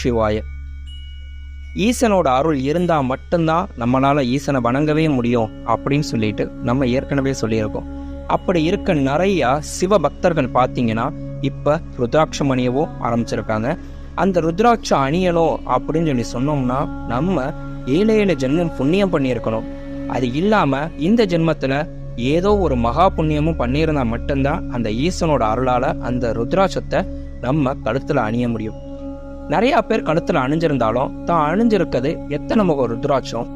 சிவாய. ஈசனோட அருள் இருந்தால் மட்டும்தான் நம்மளால் ஈசனை வணங்கவே முடியும் அப்படின்னு சொல்லிட்டு நம்ம ஏற்கனவே சொல்லியிருக்கோம். அப்படி இருக்க நிறையா சிவ பக்தர்கள் பார்த்தீங்கன்னா இப்போ ருத்ராட்சம் அணியவும் ஆரம்பிச்சிருக்காங்க. அந்த ருத்ராட்சம் அணியணும் அப்படின்னு சொல்லி சொன்னோம்னா நம்ம ஏழு ஏழு ஜென்மம் புண்ணியம் பண்ணியிருக்கணும். அது இல்லாமல் இந்த ஜென்மத்தில் ஏதோ ஒரு மகா புண்ணியமும் பண்ணியிருந்தா மட்டும்தான் அந்த ஈசனோட அருளால் அந்த ருத்ராட்சத்தை நம்ம கழுத்தில் அணிய முடியும். நிறையா பேர் கழுத்தில் அணிஞ்சிருந்தாலும் தான் அணிஞ்சிருக்கிறது எத்தனை முகம் ருத்ராட்சம்?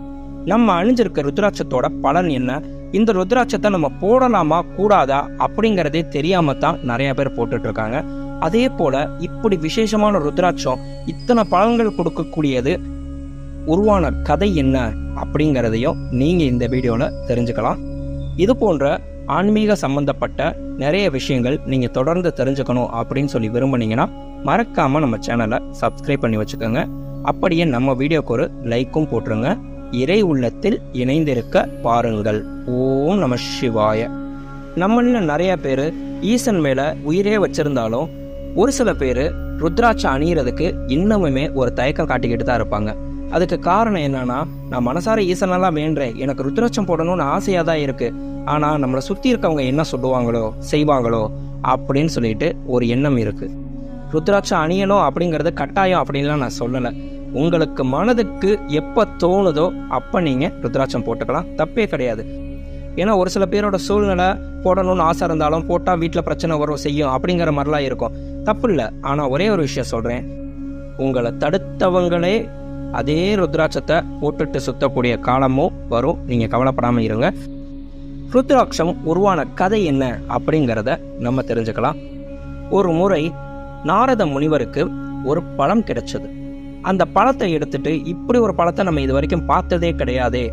நம்ம அணிஞ்சிருக்க ருத்ராட்சத்தோட பலன் என்ன? இந்த ருத்ராட்சத்தை நம்ம போடலாமா கூடாதா? அப்படிங்கிறதே தெரியாம தான் நிறைய பேர் போட்டுட்டு இருக்காங்க அதே போல இப்படி விசேஷமான ருத்ராட்சம் இத்தனை பலன்கள் கொடுக்கக்கூடியது உருவான கதை என்ன? அப்படிங்கிறதையும் நீங்கள் இந்த வீடியோவில் தெரிஞ்சுக்கலாம். இது போன்ற ஆன்மீக சம்பந்தப்பட்ட நிறைய விஷயங்கள் நீங்கள் தொடர்ந்து தெரிஞ்சுக்கணும் அப்படின்னு சொல்லி விரும்புனீங்கன்னா மறக்காமல் நம்ம சேனலை சப்ஸ்கிரைப் பண்ணி வச்சுக்கோங்க. அப்படியே நம்ம வீடியோக்கு ஒரு லைக்கும் போட்டுருங்க. இறை உள்ளத்தில் இணைந்திருக்க பாருங்கள். ஓம் நம சிவாய. நம்மள நிறைய பேர் ஈசன் மேலே உயிரே வச்சிருந்தாலும் ஒரு சில பேர் ருத்ராட்சம் அணியிறதுக்கு இன்னமுமே ஒரு தயக்கம் காட்டிக்கிட்டு தான் இருப்பாங்க. அதுக்கு காரணம் என்னன்னா நான் மனசார ஈசனெல்லாம் வேண்டேன் எனக்கு ருத்ராட்சம் போடணும்னு ஆசையாக தான் இருக்குது ஆனால் நம்மளை சுற்றி இருக்கவங்க என்ன சொல்லுவாங்களோ செய்வாங்களோ அப்படின்னு சொல்லிட்டு ஒரு எண்ணம் இருக்குது ருத்ராட்சம் அணியணும் அப்படிங்கிறது கட்டாயம் அப்படின்லாம் நான் சொல்லலை. உங்களுக்கு மனதுக்கு எப்போ தோணுதோ அப்போ நீங்கள் ருத்ராட்சம் போட்டுக்கலாம். தப்பே கிடையாது. ஏன்னா ஒரு சில பேரோட சூழ்நிலை போடணும்னு ஆசை இருந்தாலும் போட்டால் வீட்டில் பிரச்சனை வரும் செய்யும் அப்படிங்கிற மாதிரிலாம் இருக்கும். தப்பு இல்லை. ஆனால் ஒரே ஒரு விஷயம் சொல்கிறேன் உங்களை தடுத்தவங்களே அதே ருத்ராட்சத்தை போட்டுட்டு சுத்தக்கூடிய காலமும் வரும். நீங்கள் கவலைப்படாமல் இருங்க. ருத்ராட்சம் உருவான கதை என்ன அப்படிங்கிறத நம்ம தெரிஞ்சுக்கலாம். ஒரு முறை நாரத முனிவருக்கு ஒரு பழம் கிடைச்சது. அந்த பழத்தை எடுத்துட்டு இப்படி ஒரு பழத்தை நம்ம இது வரைக்கும் பார்த்ததே கிடையாதே.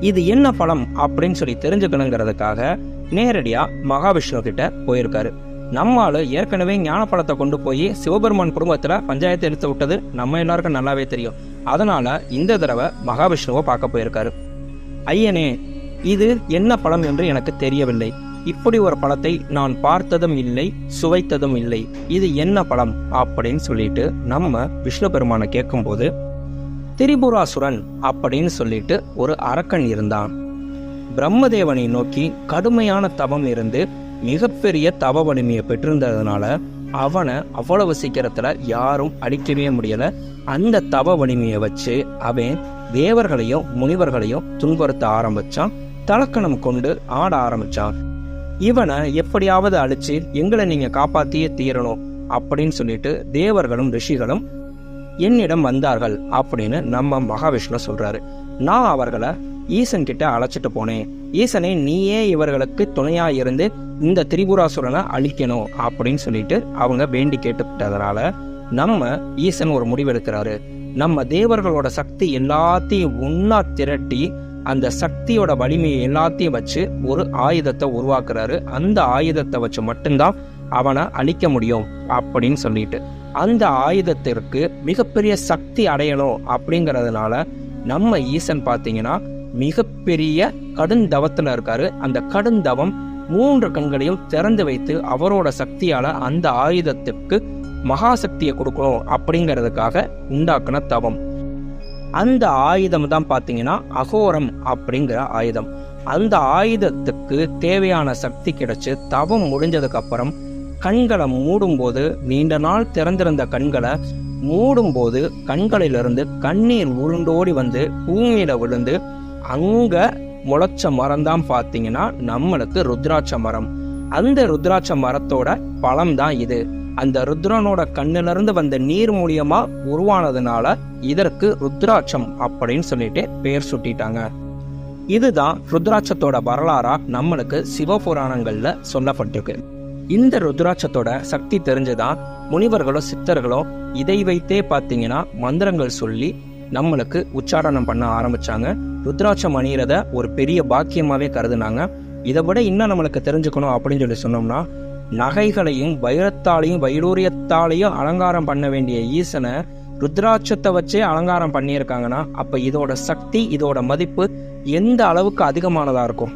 இது என்ன பழம் அப்படின்னு சொல்லி தெரிஞ்சுக்கணுங்கிறதுக்காக நேரடியாக மகாவிஷ்ணு கிட்ட போயிருக்காரு. நம்மால் ஏற்கனவே ஞான பழத்தை கொண்டு போய் சிவபெருமான் குடும்பத்தில் பஞ்சாயத்து எடுத்து விட்டது நம்ம எல்லாருக்கும் நல்லாவே தெரியும். அதனால இந்த தடவை மகாவிஷ்ணுவை பார்க்க போயிருக்காரு. ஐயனே இது என்ன பழம் என்று எனக்கு தெரியவில்லை. இப்படி ஒரு பழத்தை நான் பார்த்ததும் இல்லை சுவைத்ததும் இல்லை. இது என்ன பழம் அப்படின்னு சொல்லிட்டு நம்ம விஷ்ணு பெருமானை கேட்கும்போது திரிபுராசுரன் அப்படின்னு சொல்லிட்டு ஒரு அரக்கன் இருந்தான். பிரம்மதேவனை நோக்கி கடுமையான தவம் இருந்து மிகப்பெரிய தவ வலிமையை பெற்றிருந்ததுனால அவனை அவ்வளவு சீக்கிரத்தில் யாரும் அடிக்கவே முடியல. அந்த தவ வலிமையை வச்சு அவன் தேவர்களையும் முனிவர்களையும் துன்புறுத்த ஆரம்பிச்சான். தலக்கணம் கொண்டு ஆட ஆரம்பிச்சான். இவனை எப்படியாவது அழிச்சு எங்களை நீங்க காப்பாத்தியே தீரணும் அப்படின்னு சொல்லிட்டு தேவர்களும் ரிஷிகளும் என்னிடம் வந்தார்கள் அப்படின்னு நம்ம மகாவிஷ்ணு சொல்றாரு. நான் அவர்களை ஈசன் கிட்ட அழைச்சிட்டு போனேன். ஈசனே நீயே இவர்களுக்கு துணையா இருந்து இந்த திரிபுராசுரனை அழிக்கணும் அப்படின்னு சொல்லிட்டு அவங்க வேண்டி கேட்டுக்கிட்டதுனால நம்ம ஈசன் ஒரு முடிவெடுக்கிறாரு. நம்ம தேவர்களோட சக்தி எல்லாத்தையும் ஒன்னா திரட்டி அந்த சக்தியோட வலிமையை எல்லாத்தையும் வச்சு ஒரு ஆயுதத்தை உருவாக்குறாரு. அந்த ஆயுதத்தை வச்சு மட்டும்தான் அவனை அழிக்க முடியும் அப்படின்னு சொல்லிட்டு. அந்த ஆயுதத்திற்கு மிகப்பெரிய சக்தி அடையணும் அப்படிங்கிறதுனால நம்ம ஈசன் பார்த்தீங்கன்னா மிகப்பெரிய கடுந்தவத்தில் இருக்காரு. அந்த கடுந்தவம் மூன்று கண்களையும் திறந்து வைத்து அவரோட சக்தியால அந்த ஆயுதத்துக்கு மகாசக்தியை கொடுக்கணும் அப்படிங்கிறதுக்காக உண்டாக்குன தவம். அந்த ஆயுதம் தான் பார்த்தீங்கன்னா அகோரம் அப்படிங்கிற ஆயுதம். அந்த ஆயுதத்துக்கு தேவையான சக்தி கிடைச்சு தவம் முடிஞ்சதுக்கு அப்புறம் கண்களை மூடும்போது நீண்ட நாள் திறந்திருந்த கண்களை மூடும்போது கண்களிலிருந்து கண்ணீர் உருண்டோடி வந்து பூமியில விழுந்து அங்க முளைச்ச மரம் தான் பார்த்தீங்கன்னா நம்மளுக்கு ருத்ராட்ச மரம். அந்த ருத்ராட்ச மரத்தோட பழம் தான் இது. அந்த ருத்ரனோட கண்ணிலிருந்து வந்த நீர் மூலியமா உருவானதுனால இதற்கு ருத்ராட்சம் அப்படின்னு சொல்லிட்டு பெயர் சுட்டிட்டாங்க. இதுதான் ருத்ராட்சத்தோட வரலாறா நம்மளுக்கு சிவபுராணங்கள்ல சொல்லப்பட்டிருக்கு. இந்த ருத்ராட்சத்தோட சக்தி தெரிஞ்சுதான் முனிவர்களோ சித்தர்களோ இதை வைத்தே பார்த்தீங்கன்னா மந்திரங்கள் சொல்லி நம்மளுக்கு உச்சாரணம் பண்ண ஆரம்பிச்சாங்க. ருத்ராட்சம் அணியிறத ஒரு பெரிய பாக்கியமாவே கருதுனாங்க. இதை விட இன்னும் நம்மளுக்கு தெரிஞ்சுக்கணும் அப்படின்னு சொல்லி சொன்னோம்னா நகைகளையும் வைரத்தாலையும் வைடூரியத்தாலையும் அலங்காரம் பண்ண வேண்டிய ஈசனை ருத்ராட்சத்தை வச்சே அலங்காரம் பண்ணியிருக்காங்கன்னா அப்போ இதோட சக்தி இதோட மதிப்பு எந்த அளவுக்கு அதிகமானதாக இருக்கும்?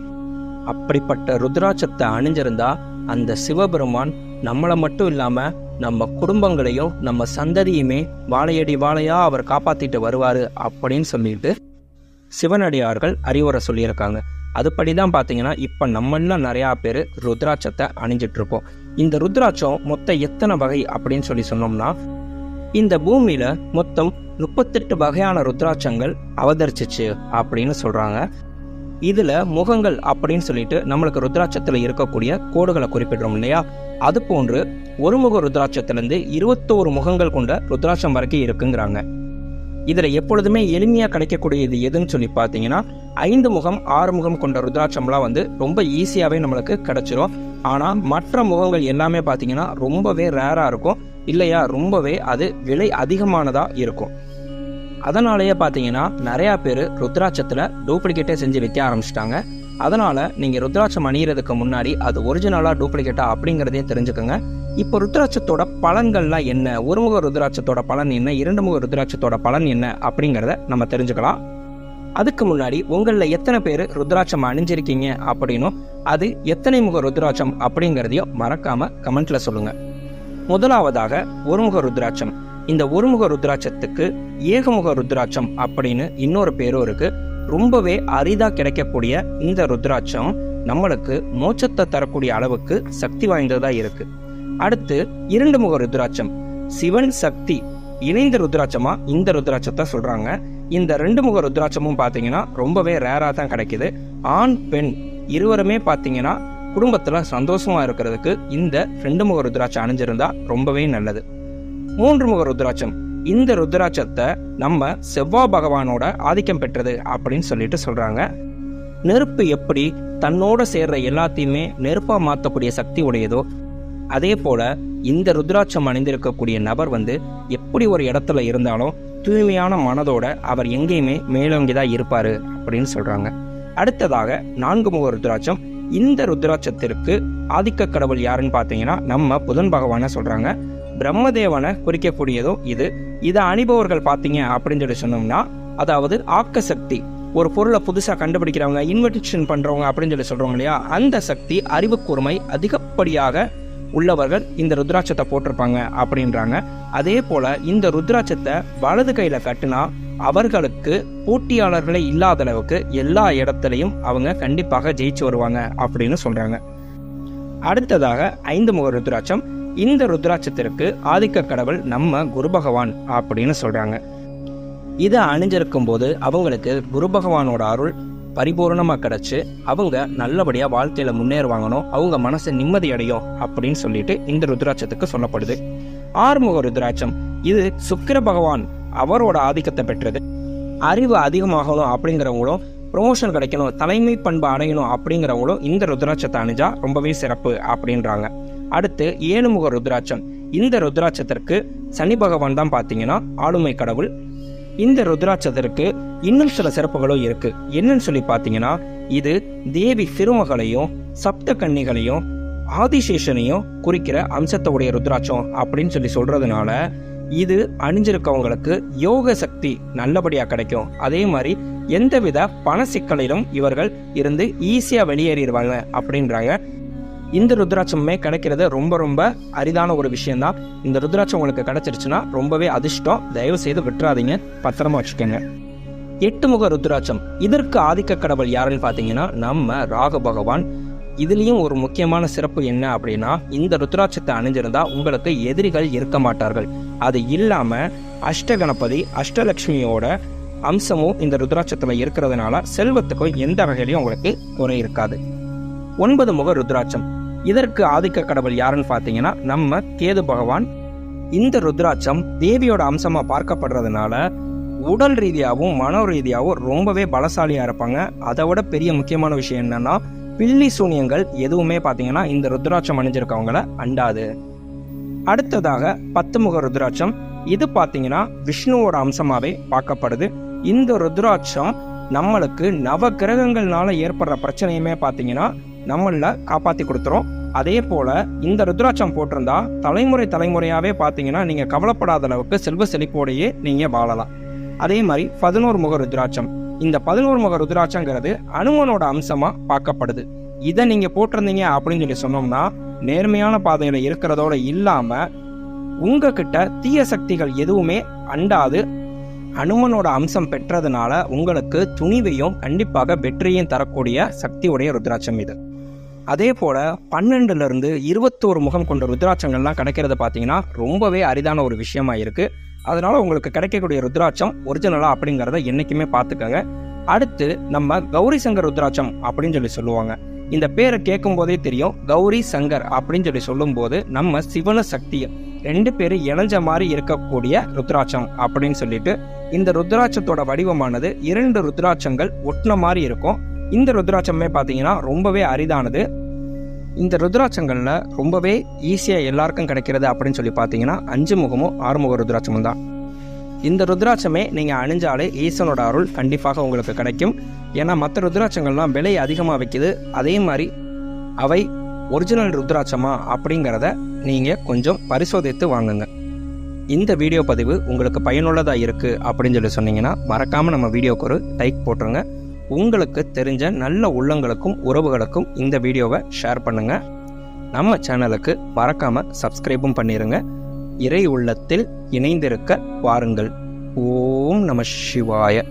அப்படிப்பட்ட ருத்ராட்சத்தை அணிஞ்சிருந்தா அந்த சிவபெருமான் நம்மளை மட்டும் இல்லாமல் நம்ம குடும்பங்களையும் நம்ம சந்ததியுமே வாழையடி வாழையாக அவர் காப்பாற்றிட்டு வருவார் அப்படின்னு சொல்லிட்டு சிவனடியார்கள் அறிவுரை சொல்லியிருக்காங்க. அதுபடி தான் பார்த்தீங்கன்னா இப்போ நம்மள நிறையா பேர் ருத்ராட்சத்தை அணிஞ்சிட்ருப்போம் இந்த ருத்ராட்சம் மொத்தம் எத்தனை வகை அப்படின்னு சொல்லி சொன்னோம்னா இந்த பூமியில் மொத்தம் முப்பத்தெட்டு வகையான ருத்ராட்சங்கள் அவதரிச்சிச்சு அப்படின்னு சொல்கிறாங்க இதில் முகங்கள் அப்படின்னு சொல்லிட்டு நம்மளுக்கு ருத்ராட்சத்தில் இருக்கக்கூடிய கோடுகளை குறிப்பிடுறோம் இல்லையா? அது போன்று ஒரு முக ருத்ராட்சத்திலிருந்து இருபத்தோரு முகங்கள் கொண்ட ருத்ராட்சம் வரைக்கும் இருக்குங்கிறாங்க. இதில் எப்பொழுதுமே எளிமையாக கிடைக்கக்கூடியது எதுன்னு சொல்லி பார்த்தீங்கன்னா ஐந்து முகம் ஆறு முகம் கொண்ட ருத்ராட்சம்லாம் வந்து ரொம்ப ஈஸியாகவே நம்மளுக்கு கிடைச்சிரும். ஆனால் மற்ற முகங்கள் எல்லாமே பார்த்தீங்கன்னா ரொம்பவே ரேராக இருக்கும். இல்லையா ரொம்பவே அது விலை அதிகமானதாக இருக்கும். அதனாலேயே பார்த்தீங்கன்னா நிறையா பேர் ருத்ராட்சத்தில் டூப்ளிகேட்டே செஞ்சு விற்க ஆரம்பிச்சிட்டாங்க. அதனால் நீங்கள் ருத்ராட்சம் அணியிறதுக்கு முன்னாடி அது ஒரிஜினலாக டூப்ளிகேட்டா அப்படிங்கிறதே தெரிஞ்சுக்கோங்க. இப்போ ருத்ராட்சத்தோட பலன்கள்லாம் என்ன? ஒருமுக ருத்ராட்சத்தோட பலன் என்ன? இரண்டு முக ருத்ராட்சத்தோட பலன் என்ன? அப்படிங்கிறத நம்ம தெரிஞ்சுக்கலாம். அதுக்கு முன்னாடி உங்களில் எத்தனை பேர் ருத்ராட்சம் அணிஞ்சிருக்கீங்க அப்படின்னும் அது எத்தனை முக ருத்ராட்சம் அப்படிங்கிறதையும் மறக்காம கமெண்ட்ல சொல்லுங்க. முதலாவதாக ஒருமுக ருத்ராட்சம். இந்த ஒருமுக ருத்ராட்சத்துக்கு ஏகமுக ருத்ராட்சம் அப்படின்னு இன்னொரு பேரும் இருக்கு. ரொம்பவே அரிதாக கிடைக்கக்கூடிய இந்த ருத்ராட்சம் நம்மளுக்கு மோட்சத்தை தரக்கூடிய அளவுக்கு சக்தி வாய்ந்ததாக இருக்குது அடுத்து இரண்டு முக ருத்ராட்சம். சிவன் சக்தி இணைந்த ருத்ராட்சமா? இந்த ருத்ராட்சத்தை சொல்றாங்க. இந்த ரெண்டு முக ருத்ராட்சமும் பார்த்தீங்கன்னா ரொம்பவே ரேராக தான் கிடைக்குது. ஆண் பெண் இருவருமே பார்த்தீங்கன்னா குடும்பத்தில் சந்தோஷமா இருக்கிறதுக்கு இந்த ரெண்டு முக ருத்ராட்சம் அணிஞ்சிருந்தா ரொம்பவே நல்லது. மூன்று முக ருத்ராட்சம். இந்த ருத்ராட்சத்தை நம்ம செவ்வாய் பகவானோட ஆதிக்கம் பெற்றது அப்படின்னு சொல்லிட்டு சொல்றாங்க. நெருப்பு எப்படி தன்னோட சேர்ற எல்லாத்தையுமே நெருப்பா மாற்றக்கூடிய சக்தி உடையதோ அதே போல இந்த ருத்ராட்சம் அணிந்திருக்கக்கூடிய நபர் வந்து எப்படி ஒரு இடத்துல இருந்தாலும் தூய்மையான மனதோட அவர் எங்கேயுமே மேலோங்கிதான் இருப்பாரு அப்படின்னு சொல்றாங்க. அடுத்ததாக நான்கு முக ருத்ராட்சம். இந்த ருத்ராட்சத்திற்கு ஆதிக்க கடவுள் யாருன்னு பார்த்தீங்கன்னா நம்ம புதன் பகவானை சொல்றாங்க. பிரம்மதேவனை குறிக்கக்கூடியதும் இது. இதை அணிபவர்கள் பார்த்தீங்க அப்படின்னு சொல்லி சொன்னோம்னா அதாவது ஆக்க சக்தி ஒரு பொருளை புதுசாக கண்டுபிடிக்கிறவங்க இன்வென்ஷன் பண்ணுறவங்க அப்படின்னு சொல்லி சொல்றோம் இல்லையா? அந்த சக்தி அறிவு கூர்மை அதிகப்படியாக உள்ளவர்கள் இந்த ருத்ராட்சத்தை போட்டிருப்பாங்க அப்படின்றாங்க. அதே போல இந்த ருத்ராட்சத்தை வலது கையில கட்டினா அவர்களுக்கு போட்டியாளர்களே இல்லாத அளவுக்கு எல்லா இடத்துலையும் அவங்க கண்டிப்பாக ஜெயிச்சு வருவாங்க அப்படின்னு சொல்றாங்க. அடுத்ததாக ஐந்து முக ருத்ராட்சம். இந்த ருத்ராட்சத்திற்கு ஆதிக்க கடவுள் நம்ம குரு பகவான் அப்படின்னு சொல்றாங்க. இதை அணிஞ்சிருக்கும் போது அவங்களுக்கு குரு பகவானோட அருள் பரிபூரணமாக கிடைச்சு அவங்க நல்லபடியாக வாழ்க்கையில் முன்னேறுவாங்கனோ அவங்க மனசு நிம்மதி அடையும் அப்படின்னு சொல்லிட்டு இந்த ருத்ராட்சத்துக்கு சொல்லப்படுது. ஆறுமுக ருத்ராட்சம் இது சுக்கிர பகவான் அவரோட ஆதிக்கத்தை பெற்றது. அறிவு அதிகமாகணும் அப்படிங்கிறவங்களும் ப்ரொமோஷன் கிடைக்கணும் தலைமை பண்பு அடையணும் அப்படிங்கிறவங்களும் இந்த ருத்ராட்சத்தை அணிஞ்சா ரொம்பவே சிறப்பு அப்படின்றாங்க. அடுத்து ஏழுமுக ருத்ராட்சம் இந்த ருத்ராட்சத்திற்கு சனி பகவான் தான் பார்த்தீங்கன்னா ஆளுமை கடவுள் இந்த ருத்ராட்சத்திற்கு இன்னும் சில சிறப்புகளும் இருக்கு. என்னன்னு சொல்லி பார்த்தீங்கன்னா இது தேவி திருமகளையும் சப்த கன்னிகளையும் ஆதிசேஷனையும் குறிக்கிற அம்சத்தோடைய ருத்ராட்சம் அப்படின்னு சொல்லி சொல்றதுனால இது அணிஞ்சிருக்கவங்களுக்கு யோக சக்தி நல்லபடியாக கிடைக்கும். அதே மாதிரி எந்தவித பண சிக்கலிலும் இவர்கள் இருந்து ஈஸியாக வெளியேறிடுவாங்க அப்படின்றாங்க. இந்த ருத்ராட்சமே கிடைக்கிறது ரொம்ப ரொம்ப அரிதான ஒரு விஷயம்தான். இந்த ருத்ராட்சம் உங்களுக்கு கிடைச்சிருச்சுன்னா ரொம்பவே அதிர்ஷ்டம். தயவு செய்து விட்டுறாதீங்க. பத்திரமா வச்சுக்கோங்க. எட்டு முக ருத்ராட்சம். இதற்கு ஆதிக்க கடவுள் யாருன்னு பார்த்தீங்கன்னா நம்ம ராக பகவான். இதுலேயும் ஒரு முக்கியமான சிறப்பு என்ன அப்படின்னா இந்த ருத்ராட்சத்தை அணிஞ்சிருந்தா உங்களுக்கு எதிரிகள் இருக்க மாட்டார்கள். அது இல்லாமல் அஷ்டகணபதி அஷ்டலக்ஷ்மியோட அம்சமும் இந்த ருத்ராட்சத்தில் இருக்கிறதுனால செல்வத்துக்கும் எந்த வகையிலையும் உங்களுக்கு குறை இருக்காது. ஒன்பது முக ருத்ராட்சம். இதற்கு ஆதிக்க கடவுள் யாருன்னு பார்த்தீங்கன்னா நம்ம கேது பகவான். இந்த ருத்ராட்சம் தேவியோட அம்சமா பார்க்கப்படுறதுனால உடல் ரீதியாகவும் மன ரீதியாகவும் ரொம்பவே பலசாலியாக இருப்பாங்க. அதை விட பெரிய முக்கியமான விஷயம் என்னன்னா பில்லி சூனியங்கள் எதுவுமே பார்த்தீங்கன்னா இந்த ருத்ராட்சம் அணிஞ்சிருக்கவங்கள அண்டாது. அடுத்ததாக பத்து முக ருத்ராட்சம். இது பார்த்தீங்கன்னா விஷ்ணுவோட அம்சமாகவே பார்க்கப்படுது. இந்த ருத்ராட்சம் நம்மளுக்கு நவ கிரகங்கள்னால ஏற்படுற பிரச்சனையுமே பார்த்தீங்கன்னா நம்மள காப்பாற்றி கொடுத்துரும். அதே போல இந்த ருத்ராட்சம் போட்டிருந்தா தலைமுறை தலைமுறையாவே பார்த்தீங்கன்னா நீங்க கவலைப்படாத அளவுக்கு செல்வ செழிப்போடையே நீங்க வாழலாம். அதே மாதிரி பதினோரு முக ருத்ராட்சம். இந்த பதினோரு முக ருத்ராட்சங்கிறது அனுமனோட அம்சமா பார்க்கப்படுது. இதை நீங்க போட்டிருந்தீங்க அப்படின்னு சொல்லி சொன்னோம்னா நேர்மையான பாதையில இருக்கிறதோட இல்லாம உங்ககிட்ட தீய சக்திகள் எதுவுமே அண்டாது. அனுமனோட அம்சம் பெற்றதுனால உங்களுக்கு துணிவையும் கண்டிப்பாக வெற்றியையும் தரக்கூடிய சக்தியுடைய ருத்ராட்சம் இது. அதே போல் பன்னெண்டுலேருந்து இருபத்தோரு முகம் கொண்ட ருத்ராட்சங்கள்லாம் கிடைக்கிறத பார்த்தீங்கன்னா ரொம்பவே அரிதான ஒரு விஷயமா இருக்குது அதனால் உங்களுக்கு கிடைக்கக்கூடிய ருத்ராட்சம் ஒரிஜினலா அப்படிங்கிறத என்றைக்குமே பார்த்துக்கோங்க. அடுத்து நம்ம கௌரி சங்கர் ருத்ராட்சம் அப்படின்னு சொல்லி சொல்லுவாங்க. இந்த பேரை கேட்கும் போதே தெரியும். கௌரி சங்கர் அப்படின்னு சொல்லி சொல்லும்போது நம்ம சிவன சக்தியை ரெண்டு பேரும் இணைஞ்ச மாதிரி இருக்கக்கூடிய ருத்ராட்சம் அப்படின்னு சொல்லிட்டு இந்த ருத்ராட்சத்தோட வடிவமானது இரண்டு ருத்ராட்சங்கள் ஒட்டின மாதிரி இருக்கும். இந்த ருத்ராட்சமே பார்த்தீங்கன்னா ரொம்பவே அரிதானது. இந்த ருத்ராட்சங்களில் ரொம்பவே ஈஸியாக எல்லாருக்கும் கிடைக்கிறது அப்படின்னு சொல்லி பார்த்தீங்கன்னா அஞ்சு முகமும் ஆறுமுக ருத்ராட்சமும் தான். இந்த ருத்ராட்சமே நீங்கள் அணிஞ்சாலே ஈசனோட அருள் கண்டிப்பாக உங்களுக்கு கிடைக்கும். ஏன்னா மற்ற ருத்ராட்சங்கள்லாம் விலை அதிகமாக வைக்குது. அதே மாதிரி அவை ஒரிஜினல் ருத்ராட்சமா அப்படிங்கிறத நீங்கள் கொஞ்சம் பரிசோதித்து வாங்குங்க. இந்த வீடியோ பதிவு உங்களுக்கு பயனுள்ளதாக இருக்குது அப்படின்னு சொல்லி சொன்னீங்கன்னா மறக்காமல் நம்ம வீடியோக்கு ஒரு லைக் போட்டுருங்க. உங்களுக்கு தெரிஞ்ச நல்ல உள்ளங்களுக்கும் உறவுகளுக்கும் இந்த வீடியோவை ஷேர் பண்ணுங்கள் நம்ம சேனலுக்கு மறக்காமல் சப்ஸ்கிரைபும் பண்ணிடுங்க இறை உள்ளத்தில் இணைந்திருக்க வாருங்கள். ஓம் நம சிவாய.